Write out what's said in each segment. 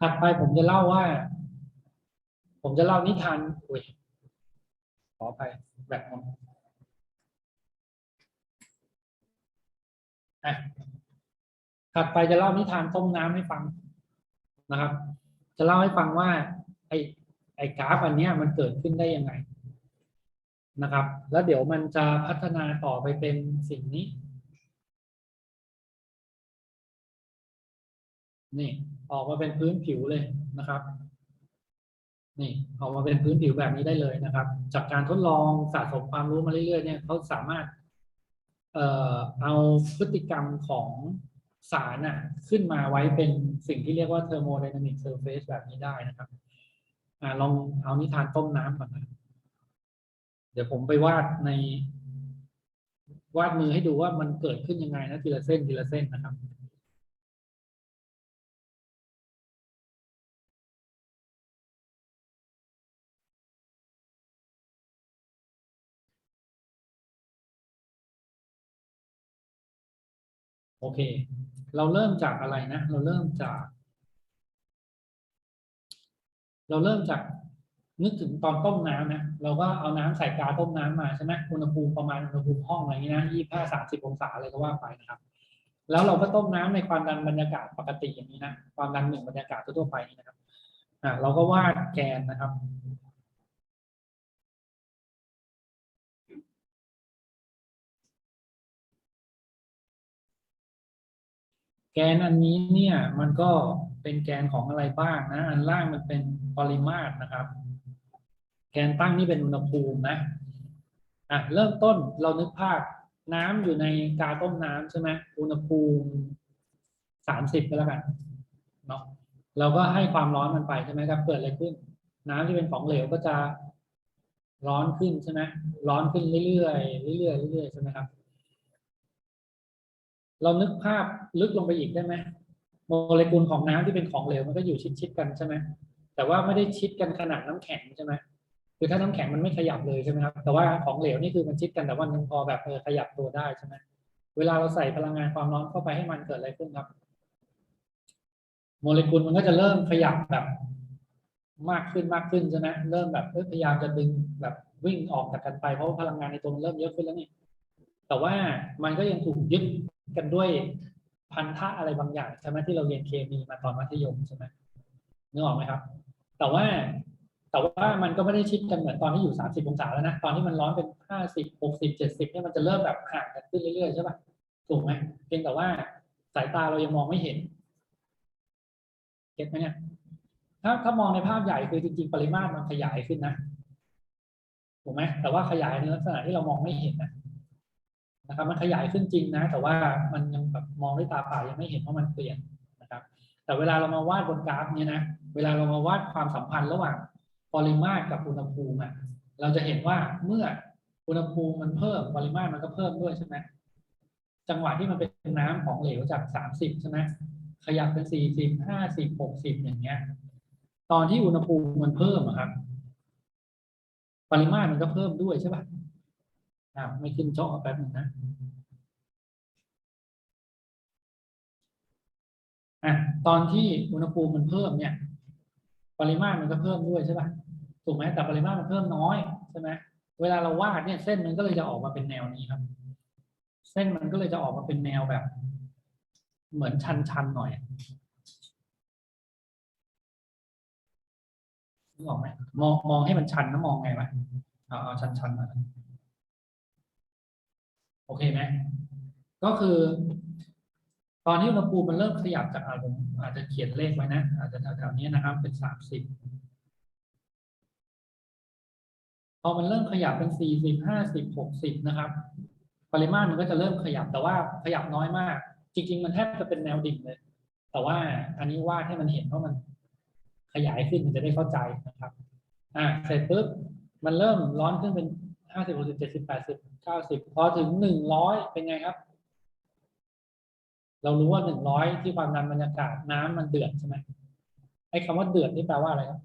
ถัดไปผมจะเล่าว่า ผมจะเล่านิทานอุ้ยขออภัยแบบนั้นอะถัดไปจะเล่านิทานต้มน้ำให้ฟังนะครับ จะเล่าให้ฟังว่า ไอ้ไอ้กราฟอันนี้มันเกิดขึ้นได้ยังไงนะครับ แล้วเดี๋ยวมันจะพัฒนาต่อไปเป็นสิ่งนี้ นี่ ออกมาเป็นพื้นผิวเลยนะครับนี่ออกมาเป็นพื้นผิวแบบนี้ได้เลยนะครับ จากการทดลองสะสมความรู้มาเรื่อยๆเนี่ยเขาสามารถเอ่อเอาพฤติกรรมของสารน่ะขึ้นมาไว้เป็นสิ่งที่เรียกว่า thermodynamic surface แบบนี้ได้นะครับอ่าลองเอานิทานต้มน้ำก่อนนะเดี๋ยวผมไปวาดใน วาดมือให้ดูว่ามันเกิดขึ้นยังไงนะทีละเส้นทีละเส้นนะครับ โอเค เราเริ่มจากอะไรนะ เราเริ่มจาก เราเริ่มจากนึกถึงตอนต้มน้ำนะ เราก็เอาน้ำใส่กาต้มน้ำมาใช่ไหมอุณหภูมิประมาณอุณหภูมิห้องอะไรอย่างนี้นะยี่ห้าสามสิบองศาอะไรก็ว่าไปนะครับ แล้วเราก็ต้มน้ำในความดันบรรยากาศปกติอย่างนี้นะ ความดันหนึ่งบรรยากาศทั่วไปนี่นะครับ อ่าเราก็วาดแกนนะครับ แกนอันนี้เนี่ยมันก็เป็นแกนของอะไรบ้างนะ อันล่างมันเป็นปริมาตรนะครับ แกนตั้งนี่เป็นอุณหภูมินะอะเริ่มต้นเรานึกภาพน้ำอยู่ในกาต้มน้ำใช่ไหมอุณหภูมิสามสิบก็แล้วกันเนาะเราก็ให้ความร้อนมันไปใช่ไหมครับ เกิดอะไรขึ้น น้ำที่เป็นของเหลวก็จะร้อนขึ้นใช่ไหมร้อนขึ้นเรื่อยๆเรื่อยๆเรื่อยๆใช่ไหมครับ เรานึกภาพลึกลงไปอีกได้ไหมโมเลกุลของน้ำที่เป็นของเหลวมันก็อยู่ชิดๆกันใช่ไหมแต่ว่าไม่ได้ชิดกันขนาดน้ำแข็งใช่ไหมคือถ้าน้ำแข็งมันไม่ขยับเลยใช่ไหมครับแต่ว่าของเหลวนี่คือมันชิดกันแต่ว่ามันพอแบบเออขยับตัวได้ใช่ไหมเวลาเราใส่พลังงานความร้อนเข้าไปให้มันเกิดอะไรขึ้นครับ โมเลกุลมันก็จะเริ่มขยับแบบมากขึ้นมากขึ้นใช่ไหมเริ่มแบบพยายามจะดึงแบบวิ่งออกจากกันไปเพราะาพลังงานในตัวมันเริ่มเยอะขึ้นแล้วนี่ แต่ว่ามันก็ยังถูกยึดกันด้วยพันธะอะไรบางอย่างใช่ไหมที่เราเรียนเคมีมาตอนมัธยมใช่ไหมนึกออกไหมครับ แต่ว่าแต่ว่ามันก็ไม่ได้ชิดกันเหมือนตอนที่อยู่สามสิบองศาแล้วนะ ตอนที่มันร้อนเป็นห้าสิบหกสิบเจ็ดสิบเนี่ยมันจะเริ่มแบบห่างกันขึ้นเรื่อยๆใช่ปะถูกไหมเพียงแต่ว่าสายตาเรายังมองไม่เห็นเก็ตไหมเนี่ยถ้าถ้ามองในภาพใหญ่คือจริง ๆ ปริมาตรมันขยายขึ้นนะถูกไหมแต่ว่าขยายในลักษณะที่เรามองไม่เห็นนะ นะครับมันขยายขึ้นจริงนะ แต่ว่ามันยังแบบมองด้วยตาเปล่ายังไม่เห็นว่ามันเปลี่ยนนะครับ แต่เวลาเรามาวาดบนกราฟเนี่ยนะเวลาเรามาวาดความสัมพันธ์ระหว่างปริมาตรกับอุณหภูมิอะเราจะเห็นว่าเมื่ออุณหภูมิมันเพิ่มปริมาตรมันก็เพิ่มด้วยใช่ไหมจังหวะที่มันเป็นน้ำของเหลวจากสามสิบใช่ไหมขยับเป็นสี่สิบห้าสิบหกสิบอย่างเงี้ย ตอนที่อุณหภูมิมันเพิ่มครับ ปริมาตรมันก็เพิ่มด้วยใช่ปะ อ่าไม่ขึ้นจอแป๊บนึงนะอะตอนที่อุณหภูมิมันเพิ่มเนี่ย ปริมาตรมันก็เพิ่มด้วยใช่ปะถูกไหมแต่ปริมาตรมันเพิ่มน้อยใช่ไหมเวลาเราวาดเนี่ยเส้นมันก็เลยจะออกมาเป็นแนวนี้ครับ เส้นมันก็เลยจะออกมาเป็นแนวแบบ เหมือนชันๆหน่อยนึกออกไหมมองมองให้มันชันนะมองไงวะเอาเอาชันชันมา โอเคไหมก็คือ ตอนที่อุณหภูมิมันเริ่มขยับจากอ่าผมอาจจะเขียนเลขไว้นะ อาจจะแถวๆนี้นะครับ เป็นสามสิบพอมันเริ่มขยับเป็นสี่สิบห้าสิบหกสิบนะครับ ปริมาตรมันก็จะเริ่มขยับแต่ว่าขยับน้อยมาก จริง ๆ มันแทบจะเป็นแนวดิ่งเลย แต่ว่าอันนี้วาดให้มันเห็นว่ามันขยายขึ้นมันจะได้เข้าใจนะครับ อ่าเสร็จปุ๊บมันเริ่มร้อนขึ้นเป็น ห้าสิบหกสิบเจ็ดสิบแปดสิบเก้าสิบพอถึงหนึ่งร้อยเป็นไงครับ เรารู้ว่าหนึ่งร้อยที่ความดันบรรยากาศน้ำมันเดือดใช่ไหมไอ้คำว่าเดือดนี่แปลว่าอะไรครับ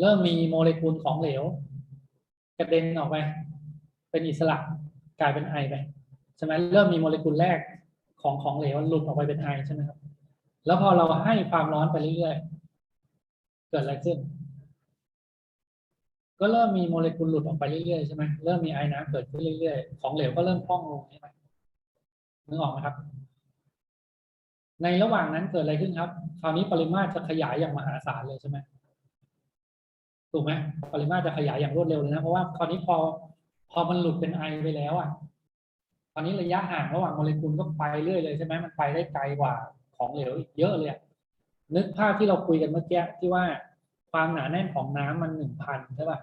เริ่มมีโมเลกุลของเหลว กระเด็นออกไป เป็นอิสระกลายเป็นไอไปใช่ไหมเริ่มมีโมเลกุลแรกของของเหลวหลุดออกไปเป็นไอใช่ไหมครับ แล้วพอเราให้ความร้อนไปเรื่อยๆเกิดอะไรขึ้น ก็เริ่มมีโมเลกุลหลุดออกไปเรื่อยๆใช่ไหมเริ่มมีไอ้น้ำเกิดขึ้นเรื่อยๆ ของเหลวก็เริ่มพองลงใช่ไหมนึกออกไหมครับ ในระหว่างนั้นเกิดอะไรขึ้นครับ คราวนี้ปริมาตรจะขยายอย่างมหาศาลเลยใช่ไหมถูกไหมปริมาตรจะขยายอย่างรวดเร็วเลยนะเพราะว่าคราวนี้พอพอมันหลุดเป็นไอไปแล้วอะตอนนี้ระยะห่างระหว่างโมเลกุลก็ไปเรื่อยเลยใช่ไหมมันไปได้ไกลกว่าของเหลวอีกเยอะเลยนึกภาพที่เราคุยกันเมื่อกี้ที่ว่าความหนาแน่นของน้ำมันหนึ่งพันใช่ป่ะ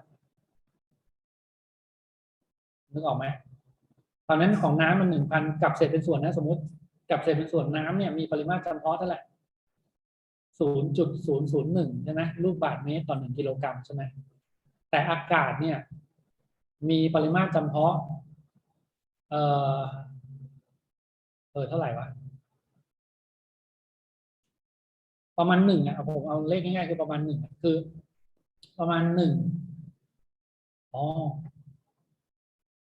นึกออกไหมตอนนั้นของน้ำมันหนึ่งพันกับเศษเป็นส่วนนะ สมมติกับเศษเป็นส่วนน้ำเนี่ยมีปริมาตรจำเพาะเท่าไหร่ศูนย์จุดศูนย์ศูนย์หนึ่งใช่ไหมลูกบาศก์เมตรต่อหนึ่งกิโลกรัมใช่ไหมแต่อากาศเนี่ย มีปริมาตรจำเพาะ เออเออเท่าไหร่วะประมาณหนึ่งอะเอาผมเอาเลขง่ายๆคือประมาณหนึ่งคือ ประมาณหนึ่งอ๋อ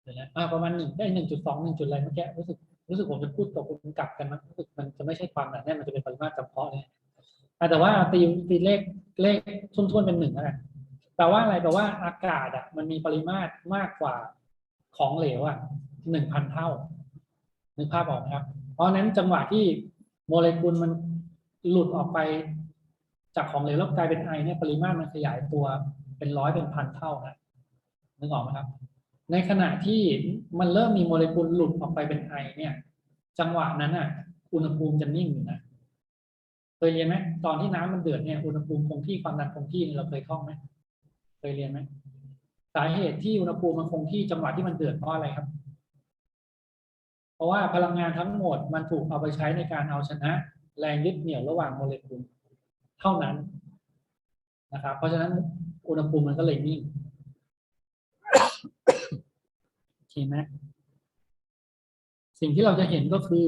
เดี๋ยวนะอ่าประมาณหนึ่งได้หนึ่งจุดสองหนึ่งจุดอะไรเมื่อกี้รู้สึกรู้สึกผมจะพูดตกคุณกลับกันมั้งรู้สึกมันจะไม่ใช่ความหนาแน่นมันจะเป็นปริมาตรจำเพาะเนี่ยแต่ว่าตีตีเลขเลขทุ่นๆเป็นหนึ่งนะแปลว่าอะไรแปลว่าอากาศอะ มันมีปริมาตรมากกว่าของเหลวอะหนึ่งพันเท่านึกภาพออกไหมครับ เพราะฉะนั้นจังหวะที่โมเลกุลมันหลุดออกไป จากของเหลวแล้วกลายเป็นไอเนี่ยปริมาตรมันขยายตัวเป็นร้อยเป็นพันเท่านะนึกออกไหมครับ ในขณะที่มันเริ่มมีโมเลกุลหลุดออกไปเป็นไอเนี่ย จังหวะนั้นอะ อุณหภูมิจะนิ่งอยู่นะเคยเรียนไหมตอนที่น้ำมันเดือดเนี่ยอุณหภูมิคงที่ความดันคงที่เราเคยท่องไหมเคยเรียนไหมสาเหตุที่อุณหภูมิมันคงที่จังหวะที่มันเดือดเพราะอะไรครับ เพราะว่าพลังงานทั้งหมดมันถูกเอาไปใช้ในการเอาชนะ แรงยึดเหนี่ยวระหว่างโมเลกุลเท่านั้นนะครับ เพราะฉะนั้นอุณหภูมิมันก็เลยนิ่งโอ เคไหมสิ่งที่เราจะเห็นก็คือ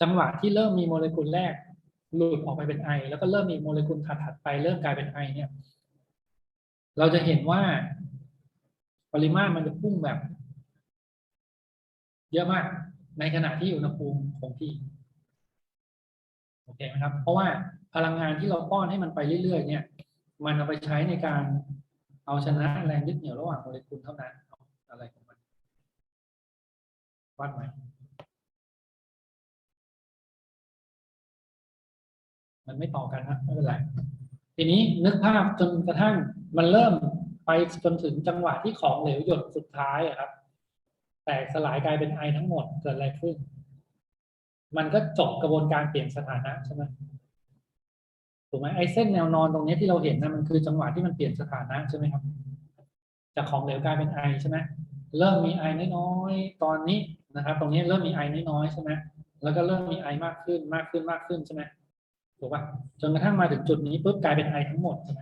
จังหวะที่เริ่มมีโมเลกุลแรก หลุดออกไปเป็นไอ แล้วก็เริ่มมีโมเลกุลถัดๆไปเริ่มกลายเป็นไอเนี่ย เราจะเห็นว่าปริมาตรมันจะพุ่งแบบ เยอะมากในขณะที่อุณหภูมิคงที่โอเคไหมครับ เพราะว่าพลังงานที่เราป้อนให้มันไปเรื่อยๆ เนี่ย มันเอาไปใช้ในการเอาชนะแรงยึดเหนี่ยวระหว่างโมเลกุลเท่านั้น อะไรของมันวัดไหมมันไม่ต่อกันนะไม่เป็นไรทีนี้นึกภาพจนกระทั่งมันเริ่มไปจนถึงจังหวะที่ของเหลวหยดสุดท้ายอะครับ แตกสลายกลายเป็นไอทั้งหมดเกิดอะไรขึ้น มันก็จบกระบวนการเปลี่ยนสถานะใช่ไหมถูกไหมไอเส้นแนวนอนตรงนี้ที่เราเห็นนะมันคือจังหวะที่มันเปลี่ยนสถานะใช่ไหมครับ จากของเหลวกลายเป็นไอใช่ไหม เริ่มมีไอน้อยๆตอนนี้นะครับ ตรงนี้เริ่มมีไอน้อยๆใช่ไหมแล้วก็เริ่มมีไอมากขึ้นมากขึ้นมากขึ้นใช่ไหมถูกป่ะจนกระทั่งมาถึงจุดนี้ปุ๊บกลายเป็นไอทั้งหมดใช่ไหม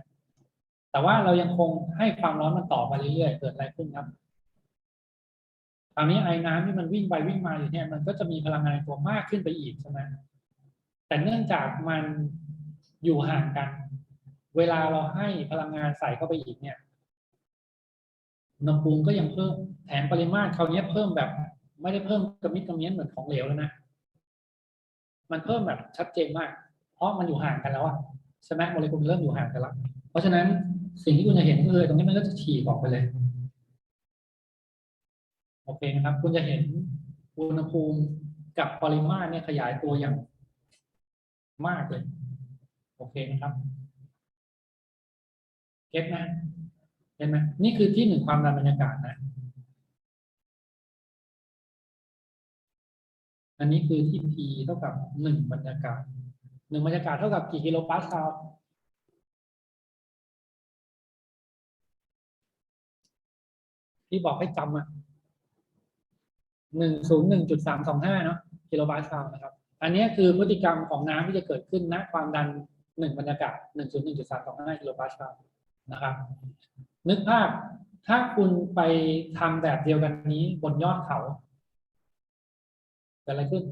แต่ว่าเรายังคงให้ความร้อนมันต่อไปเรื่อยๆเกิดอะไรขึ้นครับคราวนี้ไอ้น้ำที่มันวิ่งไปวิ่งมาอยู่เนี่ยมันก็จะมีพลังงานตัวมากขึ้นไปอีกใช่ไหมแต่เนื่องจากมันอยู่ห่างกัน เวลาเราให้พลังงานใส่เข้าไปอีกเนี่ย อุณหภูมิก็ยังเพิ่มแถมปริมาตรคราวนี้เพิ่มแบบ ไม่ได้เพิ่มกระมิดกระเมี้ยนเหมือนของเหลวแล้วนะมันเพิ่มแบบชัดเจนมาก เพราะมันอยู่ห่างกันแล้วอะใช่ไหมโมเลกุลเริ่มอยู่ห่างกันแล้วเพราะฉะนั้นสิ่งที่คุณจะเห็นก็คือตรงนี้มันก็จะฉีกออกไปเลยโอเคนะครับ คุณจะเห็นอุณหภูมิกับปริมาตรเนี่ยขยายตัวอย่างมากเลย โอเคนะครับ เก็ตนะ ห็นไหมนี่คือที่หนึ่งความดันบรรยากาศนะ อันนี้คือที่ P เท่ากับหนึ่งบรรยากาศหนึ่งบรรยากาศเท่ากับกี่กิโลปาสคาลที่บอกให้จำอะหนึ่งศูนย์หนึ่งจุดสามสองห้าเนาะกิโลบาสคาลนะครับ อันนี้คือพฤติกรรมของน้ำที่จะเกิดขึ้นณความดันหนึ่งบรรยากาศหนึ่งศูนย์หนึ่งจุดสามสองห้ากิโลบาสคาลนะครับ นึกภาพถ้าคุณไปทำแบบเดียวกันนี้บนยอดเขาเกิดอะไรขึ้น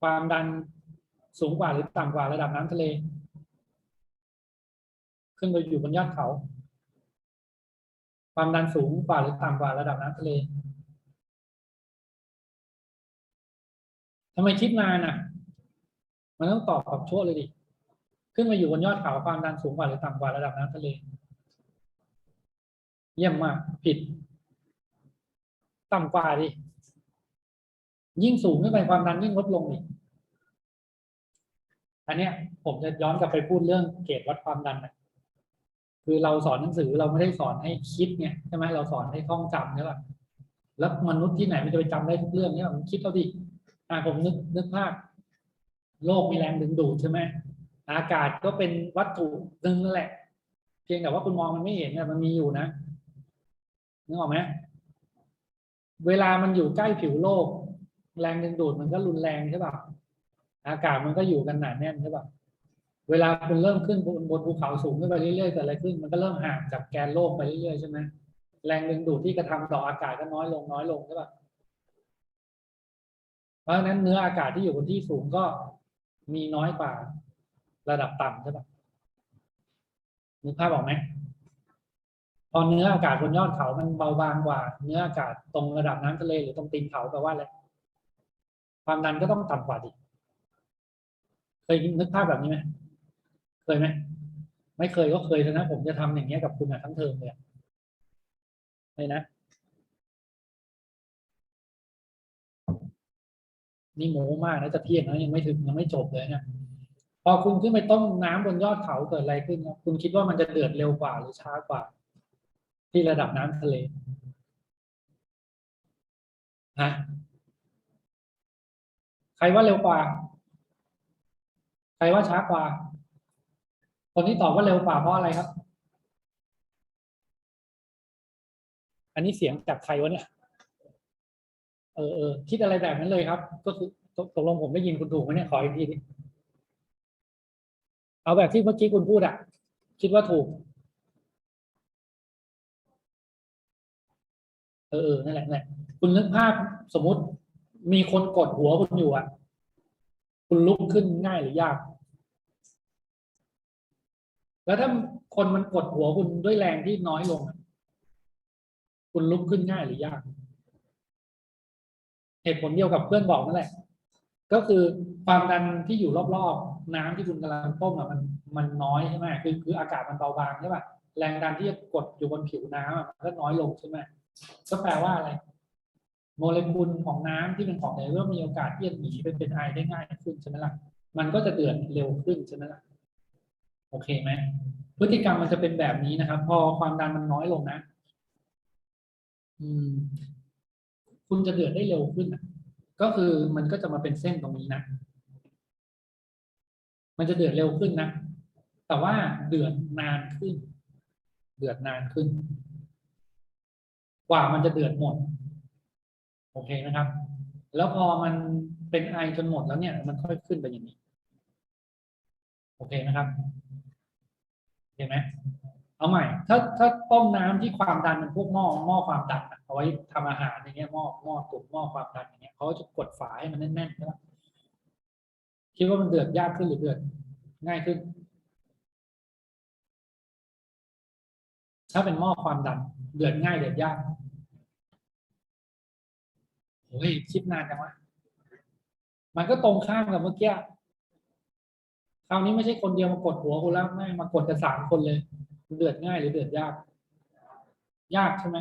ความดันสูงกว่าหรือต่ำกว่าระดับน้ำทะเล ขึ้นไปอยู่บนยอดเขา ความดันสูงกว่าหรือต่ำกว่าระดับน้ำทะเลทำไมคิดนานอะ มันต้องตอบกับชั่วเลยดิ ขึ้นมาอยู่บนยอดเขาความดันสูงกว่าหรือต่ำกว่าระดับน้ำทะเล เยี่ยมมาก ผิด ต่ำกว่าดิ ยิ่งสูงขึ้นไปความดันยิ่งลดลงอีกอันเนี้ย ผมจะย้อนกลับไปพูดเรื่องเกจวัดความดันนะคือเราสอนหนังสือเราไม่ได้สอนให้คิดเนี่ยใช่ไหมเราสอนให้ท่องจำใช่ป่ะแล้วมนุษย์ที่ไหนมันจะไปจำได้ทุกเรื่องเนี่ยมันคิดเอาดิอ่าผมนึกนึกภาพโลกมีแรงดึงดูดใช่ไหมอากาศก็เป็นวัตถุหนึ่งนั่นแหละ เพียงแต่ว่าคุณมองมันไม่เห็นเนี่ยมันมีอยู่นะ นึกออกไหมเวลามันอยู่ใกล้ผิวโลก แรงดึงดูดมันก็รุนแรงใช่ป่ะอากาศมันก็อยู่กันหนาแน่นใช่ป่ะเวลาคุณเริ่มขึ้นบนบนภูเขาสูงขึ้นไปเรื่อยๆเกิดอะไรขึ้นมันก็เริ่มห่างจากแกนโลกไปเรื่อยๆใช่ไหมแรงดึงดูดที่กระทำต่ออากาศก็น้อยลงน้อยลงใช่ป่ะเพราะฉะนั้นเนื้ออากาศที่อยู่บนที่สูงก็มีน้อยกว่าระดับต่ำใช่ป่ะนึกภาพออกไหม พอเนื้ออากาศบนยอดเขามันเบาบางกว่า เนื้ออากาศตรงระดับน้ำทะเลหรือตรงตีนเขาแปลว่าอะไรความดันก็ต้องต่ำกว่าดิเคยนึกภาพแบบนี้ไหมเคยไหมไม่เคยก็เคยนะผมจะทำอย่างเงี้ยกับคุณอะทั้งเทอมเลยเลยนะนี่โม้มากนะจะเที่ยงนะยังไม่ถึงยังไม่จบเลยเนี่ยพอคุณขึ้นไปต้มน้ำบนยอดเขาเกิดอะไรขึ้นครับคุณคิดว่ามันจะเดือดเร็วกว่าหรือช้ากว่า ที่ระดับน้ำทะเลฮะใครว่าเร็วกว่า ใครว่าช้ากว่า คนที่ตอบว่าเร็วกว่าเพราะอะไรครับ อันนี้เสียงจากใครวะเนี่ย เออเออคิดอะไรแบบนั้นเลยครับ ก็คือตกลงผมได้ยินคุณถูกไหมเนี่ยขออีกทีดิเอาแบบที่เมื่อกี้คุณพูดอะคิดว่าถูก เออเออนั่นแหละนั่นแหละคุณนึกภาพสมมติมีคนกดหัวคุณอยู่อะ คุณลุกขึ้นง่ายหรือยาก แล้วถ้าคนมันกดหัวคุณด้วยแรงที่น้อยลง คุณลุกขึ้นง่ายหรือยาก เหตุผลเดียวกับเพื่อนบอกนั่นแหละ ก็คือความดันที่อยู่รอบๆน้ำที่คุณกำลังต้มอะมันมันน้อยใช่ไหมคือคืออากาศมันเบาบางใช่ป่ะแรงดันที่จะกดอยู่บนผิวน้ำอะมันก็น้อยลงใช่ไหม ก็แปลว่าอะไร โมเลกุลของน้ำที่เป็นของเหลวเริ่มมีโอกาสที่จะหนีไปเป็นไอได้ง่ายขึ้นใช่ไหมล่ะมันก็จะเดือดเร็วขึ้นใช่ไหมล่ะโอเคไหมพฤติกรรมมันจะเป็นแบบนี้นะครับ พอความดันมันน้อยลงนะ อืม คุณจะเดือดได้เร็วขึ้นนะก็คือมันก็จะมาเป็นเส้นตรงนี้นะ มันจะเดือดเร็วขึ้นนะ แต่ว่าเดือดนานขึ้น เดือดนานขึ้น กว่ามันจะเดือดหมด โอเคนะครับ แล้วพอมันเป็นไอจนหมดแล้วเนี่ย มันค่อยขึ้นไปอย่างนี้ โอเคนะครับเห็นไหมเอาใหม่ ถ้าถ้าต้มน้ำที่ความดันมันพวกหม้อหม้อความดันเอาไว้ทำอาหารอย่างเงี้ยหม้อหม้อตุ๋นหม้อความดันอย่างเงี้ยเขาจะกดฝาให้มันแน่นๆใช่ไหมคิดว่ามันเดือดยากขึ้นหรือเดือดง่ายขึ้น ถ้าเป็นหม้อความดันเดือดง่ายเดือดยากโอ้ยคิดนานจังวะมันก็ตรงข้ามกับเมื่อกี้คราวนี้ไม่ใช่คนเดียวมากดหัวกูแล้วไม่มากดกันสามคนเลย เดือดง่ายหรือเดือดยาก ยากใช่ไหม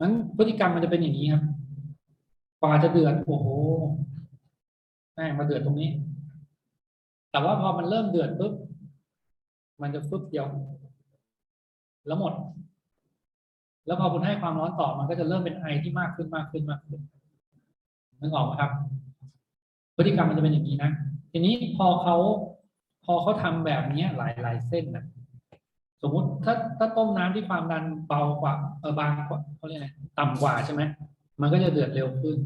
นั้นพฤติกรรมมันจะเป็นอย่างนี้ครับกว่าจะเดือดโอ้โหแม่มาเดือดตรงนี้ แต่ว่าพอมันเริ่มเดือดปุ๊บมันจะฟึบเดียว แล้วหมด แล้วพอคุณให้ความร้อนต่อมันก็จะเริ่มเป็นไอที่มากขึ้นมากขึ้นมากขึ้นนึกออกไหมครับ พฤติกรรมมันจะเป็นอย่างนี้นะ ทีนี้พอเขาพอเขาทำแบบนี้หลายหลายเส้นนะสมมุติถ้าถ้าต้มน้ำที่ความดันเบากว่าเออบางกว่าเขาเรียกอะไรต่ำกว่าใช่ไหมมันก็จะเดือดเร็วขึ้น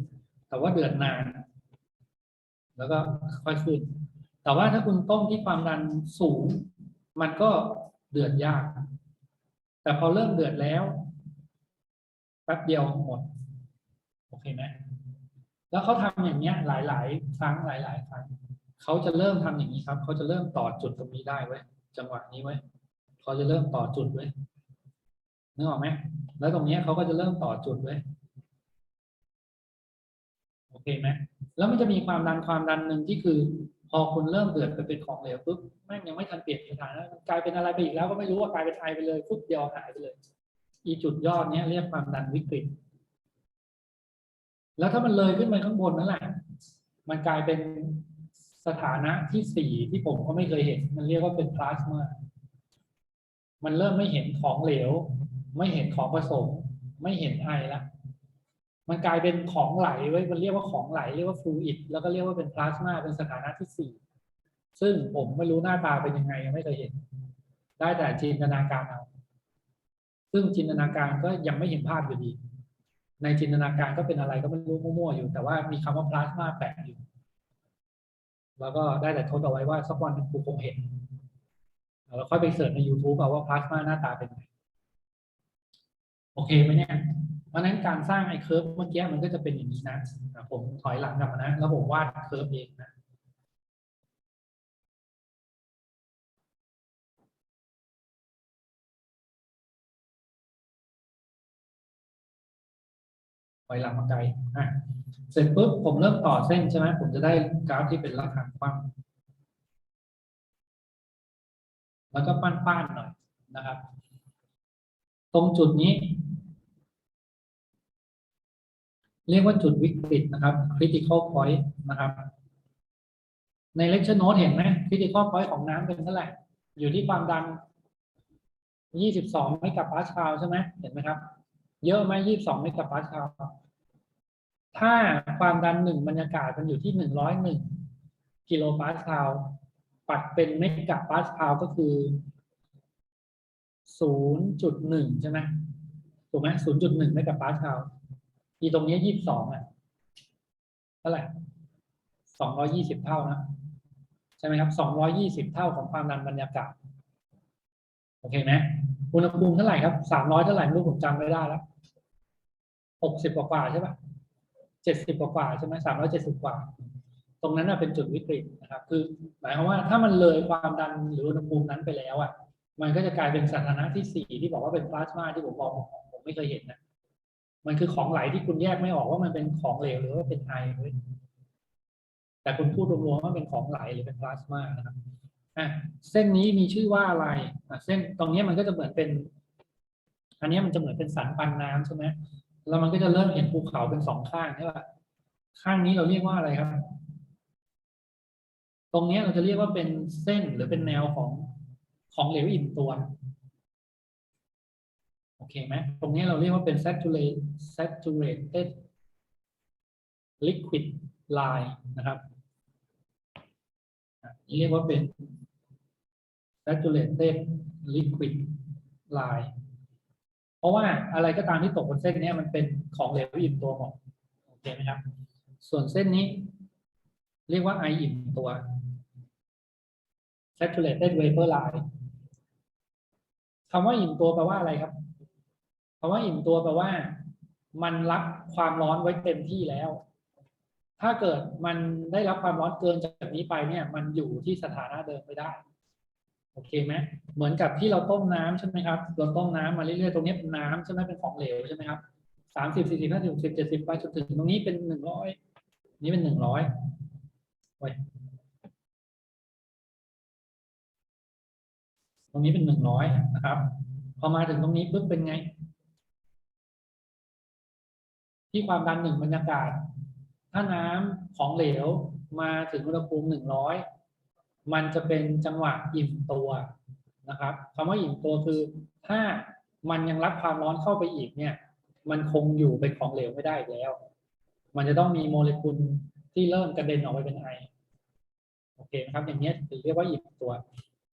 แต่ว่าเดือดนาน แล้วก็ค่อยขึ้น แต่ว่าถ้าคุณต้มที่ความดันสูง มันก็เดือดยาก แต่พอเริ่มเดือดแล้วแป๊บเดียวหมด โอเคไหมแล้วเขาทำอย่างเนี้ยหลาย ๆ ครั้งหลาย ๆ ครั้งเขาจะเริ่มทำอย่างนี้ครับเขาจะเริ่มต่อจุดตรงนี้ได้ไว้ยจังหวะนี้ไว้ยเขาจะเริ่มต่อจุดไว้ยนึกออกไหมแล้วตรงเนี้ยเขาก็จะเริ่มต่อจุดไว้ยโอเคไหมแล้วมันจะมีความดันความดันหนึ่งที่คือ อคุณเริ่มเดือดไปเป็นของเหลวปุ๊บแม่งยังไม่ทันเปลี่ยนสถานะกลายเป็นอะไรไปอีกแล้วก็ไม่รู้ว่ากลายเป็นไอไปเลยปุ๊บเดียวหายไปเลย อีจุดยอดเนี้ยเรียกความดันวิกฤต แล้วถ้ามันเลยขึ้นไปข้างบนนั่นแหละ มันกลายเป็นสถานะที่สี่ที่ผมก็ไม่เคยเห็น มันเรียกว่าเป็นพลาสมามันเริ่มไม่เห็นของเหลว ไม่เห็นของผสม ไม่เห็นไอและ มันกลายเป็นของไหลไว้มันเรียกว่าของไหลเรียกว่าฟลูอิดแล้วก็เรียกว่าเป็นพลาสมาเป็นสถานะที่สี่ซึ่งผมไม่รู้หน้าตาเป็นยังไงยังไม่เคยเห็น ได้แต่จินตนาการเอาซึ่งจินตนาการก็ยังไม่เห็นภาพอยู่ดี ในจินตนาการก็เป็นอะไรก็ไม่รู้มั่วๆอยู่ แต่ว่ามีคำว่าพลาสมาแปะอยู่ แล้วก็ได้แต่ทดเอาไว้ว่าสักวันหนึ่งกูคงเห็นแล้วค่อยไปเสิร์ชใน YouTube เอาว่าพลาสมาหน้าตาเป็นไงโอเคไหมเนี่ย ราะนั้นการสร้างไอ้เคิร์ฟเมื่อกี้มันก็จะเป็นอย่างนี้นะ ผมถอยหลังกลับมานะ แล้วผมวาดเคิร์ฟเองนะถอยหลังมาไกลอะเสร็จปุ๊บผมเริ่มต่อเส้นใช่ไหมผมจะได้กราฟที่เป็นระฆังคว่ำแล้วก็ป้านๆหน่อยนะครับ ตรงจุดนี้ เรียกว่าจุดวิกฤตนะครับ critical point นะครับ ใน lecture note เห็นไหม critical point ของน้ำเป็นเท่าไหร่ อยู่ที่ความดัน 22เมกะปาสคาลใช่ไหมเห็นไหมครับ เยอะไหม22เมกะปาสคาลถ้าความดันหนึ่งบรรยากาศมันอยู่ที่ 101 กิโลปาสคาลปัดเป็นเมกะปาสคาลก็คือ 0.1 ใช่ไหมถูกไหม0.1 เมกะปาสคาล อีตรงนี้ยี่สิบสองอะเท่าไหร่สองร้อยี่สิบเท่านะใช่ไหมครับสองร้อยี่สิบเท่าของความดันบรรยากาศ โอเคไหมอุณหภูมิเท่าไหร่ครับสามร้อยเท่าไหร่ไม่รู้ผมจำไม่ได้แล้วหกสิบกว่าใช่ปะเจ็ดสิบกว่าใช่ไหมสามร้อยเจ็ดสิบกว่า ตรงนั้นน่ะเป็นจุดวิกฤตนะครับ คือ หมายความว่าถ้ามันเลยความดันหรืออุณหภูมินั้นไปแล้วอะ มันก็จะกลายเป็นสถานะที่สี่ที่บอกว่าเป็นพลาสมาที่ผมบอกผมไม่เคยเห็นนะ มันคือของไหลที่คุณแยกไม่ออกว่ามันเป็นของเหลวหรือว่าเป็นไอเว้ยแต่คุณพูดรวมๆว่าเป็นของไหลหรือเป็นพลาสมานะครับอะเส้นนี้มีชื่อว่าอะไรอะเส้นตรงนี้มันก็จะเหมือนเป็น อันนี้มันจะเหมือนเป็นสันปันน้ำใช่ไหมแล้วมันก็จะเริ่มเห็นภูเขาเป็นสองข้างใช่ป่ะข้างนี้เราเรียกว่าอะไรครับ ตรงนี้เราจะเรียกว่าเป็นเส้นหรือเป็นแนวของของเหลวอิ่มตัว อเคไหมตรงนี้เราเรียกว่าเป็น saturated saturated liquid line นะครับนี่เรียกว่าเป็น saturated liquid line เพราะว่าอะไรก็ตามที่ตกบนเส้นนี้มันเป็นของเหลวอิ่มตัวหมดโอเคไหมครับ ส่วนเส้นนี้ เรียกว่าไออิ่มตัว saturated vapor line คำว่าอิ่มตัวแปลว่าอะไรครับ คำว่าอิ่มตัวแปลว่า มันรับความร้อนไว้เต็มที่แล้ว ถ้าเกิดมันได้รับความร้อนเกินจากนี้ไปเนี่ย มันอยู่ที่สถานะเดิมไม่ได้ โอเคไหมเหมือนกับที่เราต้มน้ำใช่ไหมครับเราต้มน้ำมาเรื่อยๆตรงนี้เป็นน้ำใช่ไหมเป็นของเหลวใช่ไหมครับสามสิบสี่สิบห้าสิบหกสิบเจ็ดสิบไปจนถึงตรงนี้เป็นหนึ่งร้อยนี้เป็นหนึ่งร้อยไว้ตรงนี้เป็นหนึ่งร้อยนะครับ พอมาถึงตรงนี้ปุ๊บเป็นไง ที่ความดันหนึ่งบรรยากาศ ถ้าน้ำของเหลวมาถึงอุณหภูมิหนึ่งร้อยมันจะเป็นจังหวะอิ่มตัวนะครับคำว่าอิ่มตัวคือ ถ้ามันยังรับความร้อนเข้าไปอีกเนี่ย มันคงอยู่เป็นของเหลวไม่ได้แล้ว มันจะต้องมีโมเลกุลที่เริ่มกระเด็นออกไปเป็นไอโอเคนะครับ อย่างนี้ถือเรียกว่าอิ่มตัว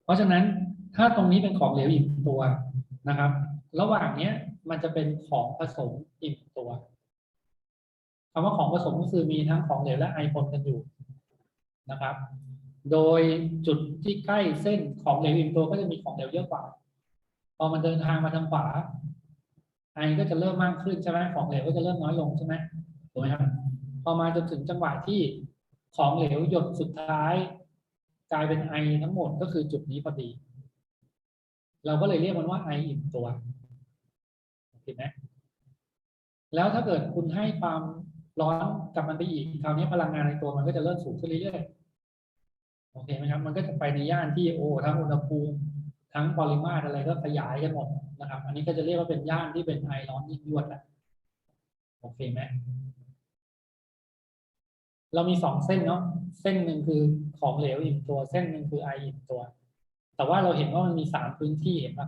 เพราะฉะนั้นถ้าตรงนี้เป็นของเหลวอิ่มตัวนะครับ ระหว่างเนี้ยมันจะเป็นของผสมอิ่มตัว คำว่าของผสมก็คือมีทั้งของเหลวและไอปนกันอยู่นะครับ โดยจุดที่ใกล้เส้นของเหลวอิ่มตัวก็จะมีของเหลวเยอะกว่า พอมันเดินทางมาทางขวาไอก็จะเริ่มมากขึ้นใช่ไหมของเหลวก็จะเริ่มน้อยลงใช่ไหมถูกไหมครับพอมาจนถึงจังหวะที่ของเหลวหยดสุดท้าย กลายเป็นไอทั้งหมดก็คือจุดนี้พอดี เราก็เลยเรียกมันว่าไออิ่มตัวเห็นไหมแล้วถ้าเกิดคุณให้ความ ร้อนกับมันไปอีกคราวนี้พลังงานในตัวมันก็จะเริ่มสูงขึ้นเรื่อยๆโอเคไหมครับมันก็จะไปในย่านที่โอ้ทั้งอุณหภูมิทั้งปริมาตรอะไรก็ขยายกันหมดนะครับ อันนี้ก็จะเรียกว่าเป็นย่านที่เป็นไอร้อนยิ่งยวดแหละโอเคไหมเรามีสองเส้นเนาะเส้นหนึ่งคือของเหลวอิ่มตัว เส้นหนึ่งคือไออิ่มตัว แต่ว่าเราเห็นว่ามันมีสามพื้นที่เห็นปะ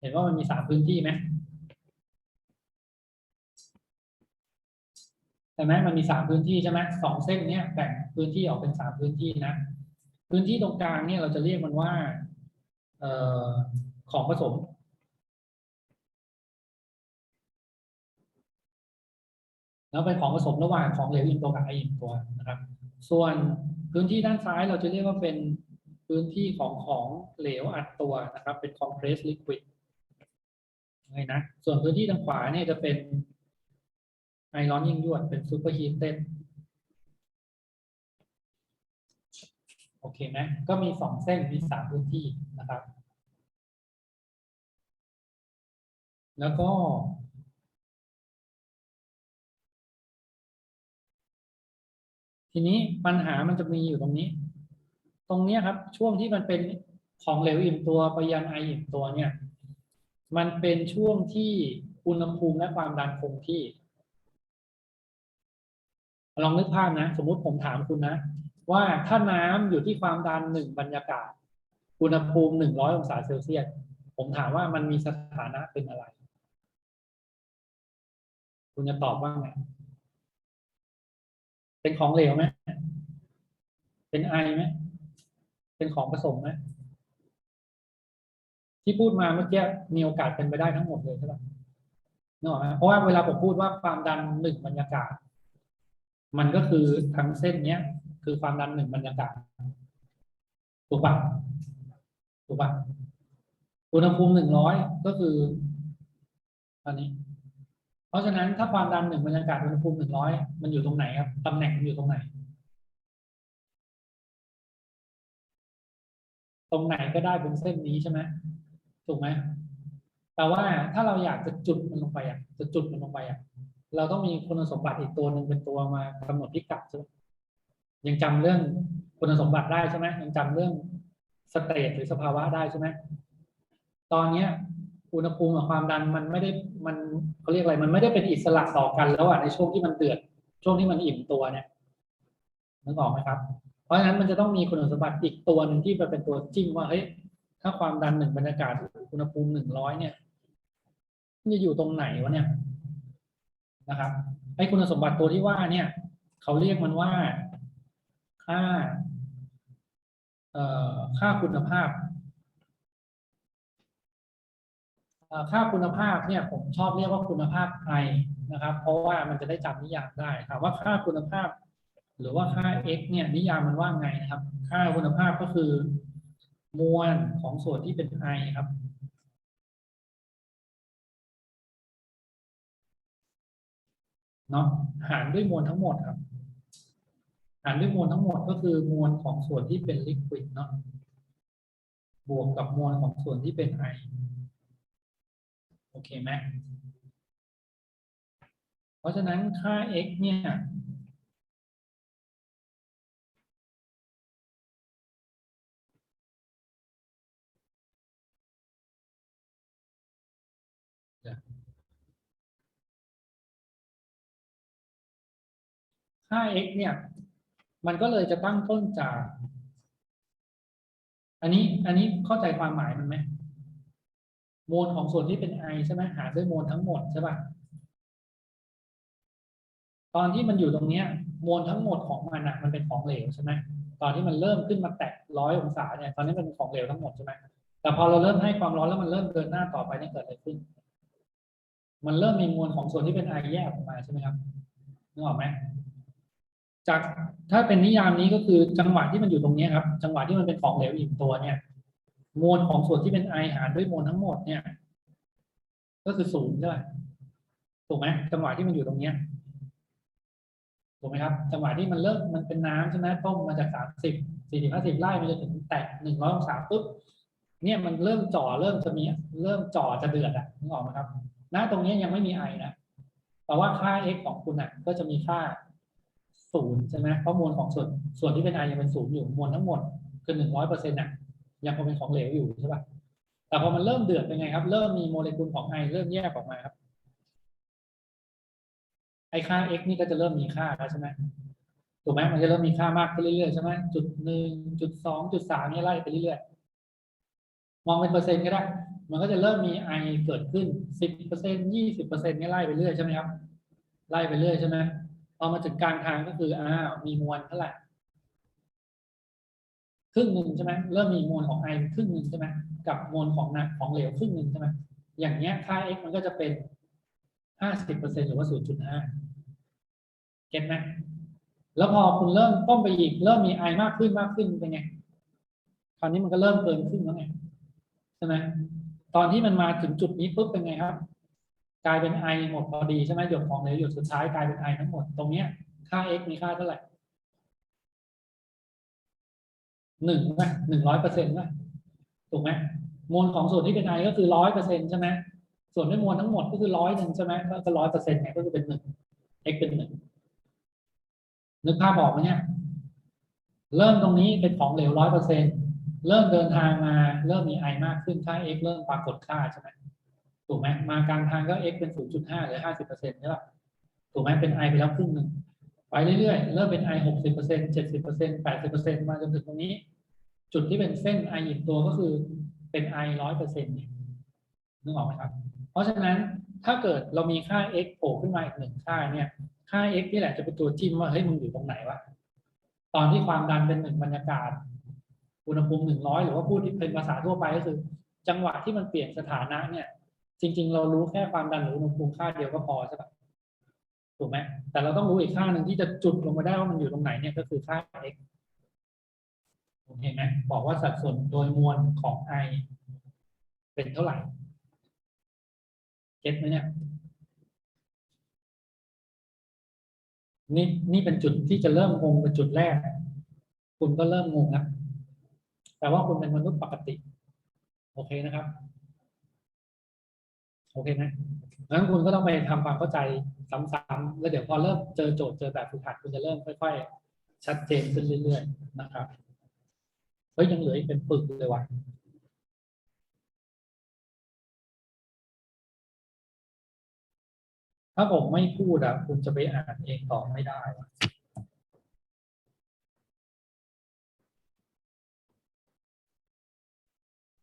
เห็นว่ามันมีสามพื้นที่ไหม เห็นไหมมันมีสามพื้นที่ใช่ไหมสองเส้นเนี้ยแบ่งพื้นที่ออกเป็นสามพื้นที่นะ พื้นที่ตรงกลางเนี่ยเราจะเรียกมันว่าเอ่อของผสม แล้วเป็นของผสมระหว่างของเหลวอิ่มตัวกับไออิ่มตัวนะครับ ส่วนพื้นที่ด้านซ้ายเราจะเรียกว่าเป็นพื้นที่ของของเหลวอัดตัวนะครับ เป็น compressed liquid ไงนะส่วนพื้นที่ทางขวาเนี่ยจะเป็น ไอร้อนยิ่งยวดเป็น superheated โอเคไหมก็มีสองเส้นมีสามพื้นที่นะครับ แล้วก็ ทีนี้ปัญหามันจะมีอยู่ตรงนี้ ตรงเนี้ยครับ ช่วงที่มันเป็นของเหลวอิ่มตัวไปยังไออิ่มตัวเนี่ย มันเป็นช่วงที่อุณหภูมิและความดันคงที่ ลองนึกภาพนะ สมมุติผมถามคุณนะ ว่าถ้าน้ำอยู่ที่ความดันหนึ่งบรรยากาศอุณหภูมิหนึ่งร้อยองศาเซลเซียสผมถามว่ามันมีสถานะเป็นอะไร คุณจะตอบว่าไงเป็นของเหลวไหมเป็นไอไหมเป็นของผสมไหมที่พูดมาเมื่อกี้มีโอกาสเป็นไปได้ทั้งหมดเลยใช่ปะนึกออกไหมเพราะว่าเวลาผมพูดว่าความดันหนึ่งบรรยากาศ มันก็คือทั้งเส้นเนี้ย คือความดันหนึ่งบรรยากาศถูกปะถูกปะอุณหภูมิหนึ่งร้อยก็คืออันนี้ เพราะฉะนั้นถ้าความดันหนึ่งบรรยากาศอุณหภูมิหนึ่งร้อยมันอยู่ตรงไหนครับตำแหน่งมันอยู่ตรงไหน ตรงไหนก็ได้บนเส้นนี้ใช่ไหมถูกไหมแต่ว่าถ้าเราอยากจะจุดมันลงไปอะจะจุดมันลงไปอะ เราต้องมีคุณสมบัติอีกตัวหนึ่งเป็นตัวมากำหนดพิกัดใช่ไหมยังจำเรื่องคุณสมบัติได้ใช่ไหมยังจำเรื่องสเตทหรือสภาวะได้ใช่ไหมตอนเนี้ยอุณหภูมิกับความดันมันไม่ได้มันเขาเรียกอะไรมันไม่ได้เป็นอิสระต่อกันแล้วอะในช่วงที่มันเดือดช่วงที่มันอิ่มตัวเนี่ยนึกออกไหมครับ เพราะฉะนั้นมันจะต้องมีคุณสมบัติอีกตัวหนึ่งที่มันเป็นตัวจิ้มว่าเฮ้ยถ้าความดันหนึ่งบรรยากาศอุณหภูมิหนึ่งร้อยเนี่ยมันจะอยู่ตรงไหนวะเนี่ย นะครับไอ้คุณสมบัติตัวที่ว่าเนี่ยเขาเรียกมันว่าค่าเอ่อค่าคุณภาพค่าคุณภาพเนี่ยผมชอบเรียกว่าคุณภาพไอนะครับ เพราะว่ามันจะได้จำนิยามได้ถามว่าค่าคุณภาพ หรือว่าค่า x เนี่ยนิยามมันว่าไงนะครับ ค่าคุณภาพก็คือ มวลของส่วนที่เป็น i ครับ เนาะหารด้วยมวลทั้งหมดครับหารด้วยมวลทั้งหมดก็คือมวลของส่วนที่เป็นลิควิดเนาะบวกกับมวลของส่วนที่เป็นไอโอเคไหมเพราะฉะนั้นค่า x เนี่ย ค่า x เนี่ย มันก็เลยจะตั้งต้นจาก อันนี้ อันนี้เข้าใจความหมายมันไหมมวลของส่วนที่เป็น i ใช่ไหมหาด้วยมวลทั้งหมดใช่ป่ะตอนที่มันอยู่ตรงเนี้ยมวลทั้งหมดของมันอะมันเป็นของเหลวใช่ไหมตอนที่มันเริ่มขึ้นมาแตะร้อยองศาเนี่ยตอนนี้มันเป็นของเหลวทั้งหมดใช่ไหมแต่พอเราเริ่มให้ความร้อนแล้วมันเริ่มเดินหน้าต่อไปนี่เกิดอะไรขึ้น มันเริ่มมีมวลของส่วนที่เป็น i แยกออกมาใช่ไหมครับนึกออกไหม จากถ้าเป็นนิยามนี้ก็คือจังหวะที่มันอยู่ตรงนี้ครับ จังหวะที่มันเป็นของเหลวอิ่มตัวเนี่ย มวลของส่วนที่เป็นไอหารด้วยมวลทั้งหมดเนี่ย ก็คือศูนย์ใช่ไหมถูกไหมจังหวะที่มันอยู่ตรงเนี้ยถูกไหมครับ จังหวะที่มันเริ่มมันเป็นน้ำใช่ไหมต้มมาจากสามสิบสี่สิบห้าสิบไล่มันจะถึงแตะหนึ่งร้อยองศาปุ๊บเนี่ยมันเริ่มจ่อเริ่มจะมีเริ่มจ่อจะเดือดอะนึกออกไหมครับณตรงนี้ยังไม่มีไอนะแต่ว่าค่า x ของคุณอะ ก็จะมีค่า ศูนย์ใช่ไหมเพราะมวลของส่วนส่วนที่เป็นไอยังเป็นศูนย์อยู่มวลทั้งหมดคือหนึ่งร้อยเปอร์เซ็นต์่ะยังคงเป็นของเหลวอยู่ใช่ป่ะแต่พอมันเริ่มเดือดเป็นไงครับ เริ่มมีโมเลกุลของไอเริ่มแยกออกมาครับไอค่า x นี่ก็จะเริ่มมีค่าแล้วใช่ไหมถูกไหมมันจะเริ่มมีค่ามากขึ้นเรื่อยๆใช่ไหมจุดหนึ่งจุดสองจุดสามนี่ไล่ไปเรื่อยๆมองเป็นเปอร์เซ็นต์ก็ได้ มันก็จะเริ่มมีไอเกิดขึ้นสิบเปอร์เซ็นต์ยี่สิบเปอร์เซ็นต์นี่ไล่ไปเรื่อยใช่ไหมครับไล่ไปเรื่อยใช่ไหม พอมาถึงกลางทางก็คืออ้าวมีมวลเท่าไหร่ครึ่งหนึ่งใช่ไหมเริ่มมีมวลของไอครึ่งหนึ่งใช่ไหมกับมวลของน้ำของเหลวครึ่งหนึ่งใช่ไหมอย่างเงี้ยค่า x มันก็จะเป็นห้าสิบเปอร์เซ็นหรือว่าศูนย์จุดห้าเก็ตไหมแล้วพอคุณเริ่มต้มไปอีกเริ่มมีไอมากขึ้นมากขึ้นเป็นไงคราวนี้มันก็เริ่มเกินครึ่งแล้วไงใช่ไหมตอนที่มันมาถึงจุดนี้ปุ๊บเป็นไงครับ กลายเป็นไอหมดพอดีใช่ไหมหยดของเหลวหยดสุดท้ายกลายเป็นไอทั้งหมดตรงเนี้ยค่า x มีค่าเท่าไหร่หนึ่งไหมหนึ่งร้อยเปอร์เซ็นต์ไหมถูกไหมมวลของส่วนที่เป็นไอก็คือร้อยเปอร์เซ็นต์ใช่ไหมส่วนด้วยมวลทั้งหมดก็คือร้อยหนึ่งใช่ไหมก็ร้อยเปอร์เซ็นต์เนี่ยก็คือเป็นหนึ่ง x เป็นหนึ่งนึกภาพบอกไหมเนี่ยเริ่มตรงนี้เป็นของเหลวร้อยเปอร์เซ็นต์เริ่มเดินทางมาเริ่มมีไอมากขึ้นค่า x เริ่มปรากฏค่าใช่ไหม ถูกไหมมากลางทางก็ x เป็นศูนย์จุดห้าหรือห้าสิบเปอร์เซ็นต์ใช่ป่ะถูกไหมเป็น i ไปแล้วครึ่งหนึ่งไปเรื่อยๆ เริ่มเป็น i หกสิบเปอร์เซ็นต์เจ็ดสิบเปอร์เซ็นต์แปดสิบเปอร์เซ็นต์มาจนถึงตรงนี้ จุดที่เป็นเส้น i อีกตัวก็คือเป็น i ร้อยเปอร์เซ็นต์เนี่ยนึกออกไหมครับ เพราะฉะนั้นถ้าเกิดเรามีค่า x โผล่ขึ้นมาอีกหนึ่งค่าเนี่ย ค่า x นี่แหละจะเป็นตัวจิ้มว่าเฮ้ยมึงอยู่ตรงไหนวะตอนที่ความดันเป็นหนึ่งบรรยากาศ อุณหภูมิหนึ่งร้อยหรือว่าพูดที่เป็นภาษาทั่วไปก็คือ จังหวะที่มันเปลี่ยนสถานะเนี่ย จริง ๆ เรารู้แค่ความดันหรืออุณหภูมิค่าเดียวก็พอใช่ปะถูกไหมแต่เราต้องรู้อีกค่าหนึ่งที่จะจุดลงมาได้ว่ามันอยู่ตรงไหนเนี่ยก็คือค่า x โอเคไหมบอกว่าสัดส่วนโดยมวลของ i เป็นเท่าไหร่เก็ตไหมเนี่ยนี่นี่เป็นจุดที่จะเริ่มงงเป็นจุดแรก คุณก็เริ่มงงแล้วแต่ว่าคุณเป็นมนุษย์ปกติ โอเคนะครับ โอเคนะงั้นคุณก็ต้องไปทำความเข้าใจซ้ำๆแล้วเดี๋ยวพอเริ่มเจอโจทย์เจอแบบฝึกหัดคุณจะเริ่มค่อย ๆ ชัดเจนขึ้นเรื่อยๆนะครับเฮ้ยยังเหลืออีกเป็นปึกเลยว่ะถ้าผมไม่พูดอะคุณจะไปอ่านเองต่อไม่ได้